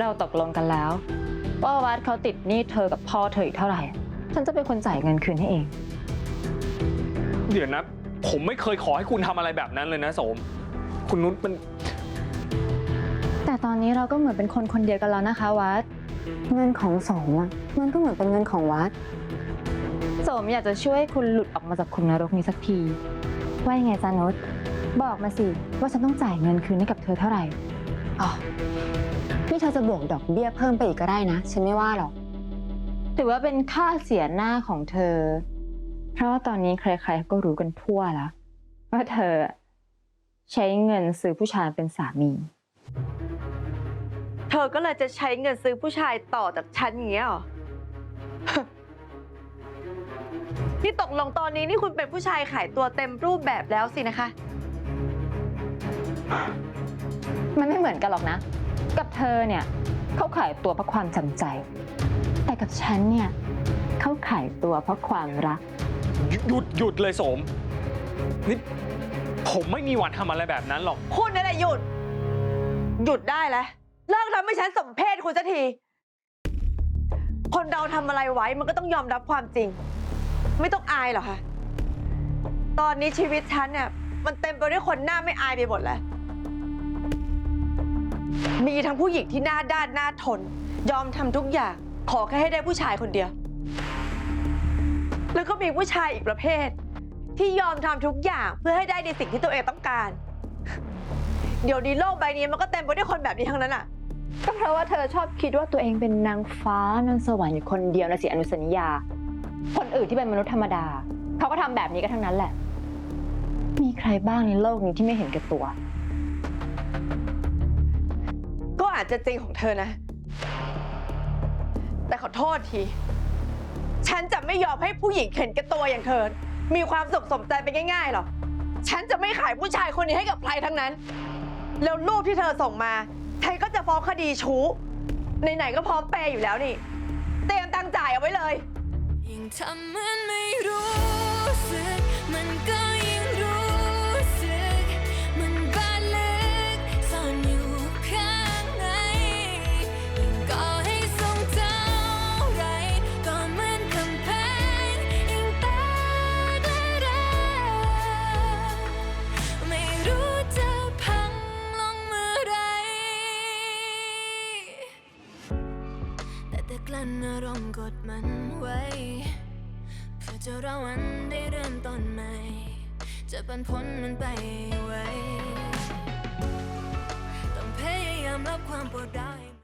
เราตกลงกันแล้ว ว่าวัดเขาติดหนี้เธอกับพ่อเธออีกเท่าไหร่ ฉันจะเป็นคนจ่ายเงินคืนให้เอง เดี๋ยวนะ ผมไม่เคยขอให้คุณทำอะไรแบบนั้นเลยนะโสม คุณนุชมัน แต่ตอนนี้เราก็เหมือนเป็นคนคนเดียวกันแล้วนะคะวัด เงินของสมอะมันก็เหมือนเป็นเงินของวัด สมอยากจะช่วยคุณหลุดออกมาจากคุมนรกนี้สักที ว่ายังไงจานุชบอกมาสิว่าฉันต้องจ่ายเงินคืนให้กับเธอเท่าไหร่อ๋อ นี่เธอจะบวกดอกเบี้ยเพิ่มไปอีกก็ได้นะ ฉันไม่ว่าหรอก ถือว่าเป็นค่าเสียหน้าของเธอ เพราะว่าตอนนี้ใครๆก็รู้กันทั่วแล้วว่าเธอใช้เงินซื้อผู้ชายเป็นสามี เธอก็เลยจะใช้เงินซื้อผู้ชายต่อจากฉันอย่างเงี้ยเหรอ ที่ตกลงตอนนี้นี่คุณเป็นผู้ชายขายตัวเต็มรูปแบบแล้วสินะคะ มันไม่เหมือนกันหรอกนะ กับเธอเนี่ยเขาขายตัวเพราะความจำใจ แต่กับฉันเนี่ยเขาขายตัวเพราะความรักหยุดหยุดเลยโสมนี่ผมไม่มีวันทำอะไรแบบนั้นหรอก คุณนั่นแหละหยุด หยุดได้แล้วเลิกทำให้ฉันสมเพศคุณสักที คนเราทำอะไรไว้มันก็ต้องยอมรับความจริง ไม่ต้องอายหรอกค่ะ ตอนนี้ชีวิตฉันเนี่ยมันเต็มไปด้วยคนหน้าไม่อายไปหมดแล้ว มีทั้งผู้หญิงที่หน้าด้านหน้าทน ยอมทำทุกอย่าง ขอแค่ให้ได้ผู้ชายคนเดียว แล้วก็มีผู้ชายอีกประเภท ที่ยอมทำทุกอย่างเพื่อให้ได้ในสิ่งที่ตัวเองต้องการ เดี๋ยวนี้โลกใบนี้มันก็เต็มไปด้วยคนแบบนี้ทั้งนั้นอะก็เพราะว่าเธอชอบคิดว่าตัวเองเป็นนางฟ้านางสวรรค์อยู่คนเดียวนะสิอนุสัญญา คนอื่นที่เป็นมนุษย์ธรรมดา เขาก็ทำแบบนี้กันทั้งนั้นแหละ มีใครบ้างในโลกนี้ที่ไม่เห็นแก่ตัว จจะจริงของเธอนะ แต่ขอโทษที ฉันจะไม่ยอมให้ผู้หญิงเข็นแก่ตัวอย่างเธอ มีความสุขสมใจไปง่ายๆหรอก ฉันจะไม่ขายผู้ชายคนนี้ให้กับใครทั้งนั้น แล้วรูปที่เธอส่งมา ฉันก็จะฟ้องคดีชู้ไหนๆก็พร้อมเปย์อยู่แล้วนี่ เตรียมตังจ่ายเอาไว้เลยยิ่งทำเหมือนไม่รู้สึกมันก็ นอารมณ์กดมันไว้ เพื่อจะรอวันได้เริ่มต้นใหม่ จะปันพ้นมันไปไว้ ต้องพยายามรับความปวดร้าว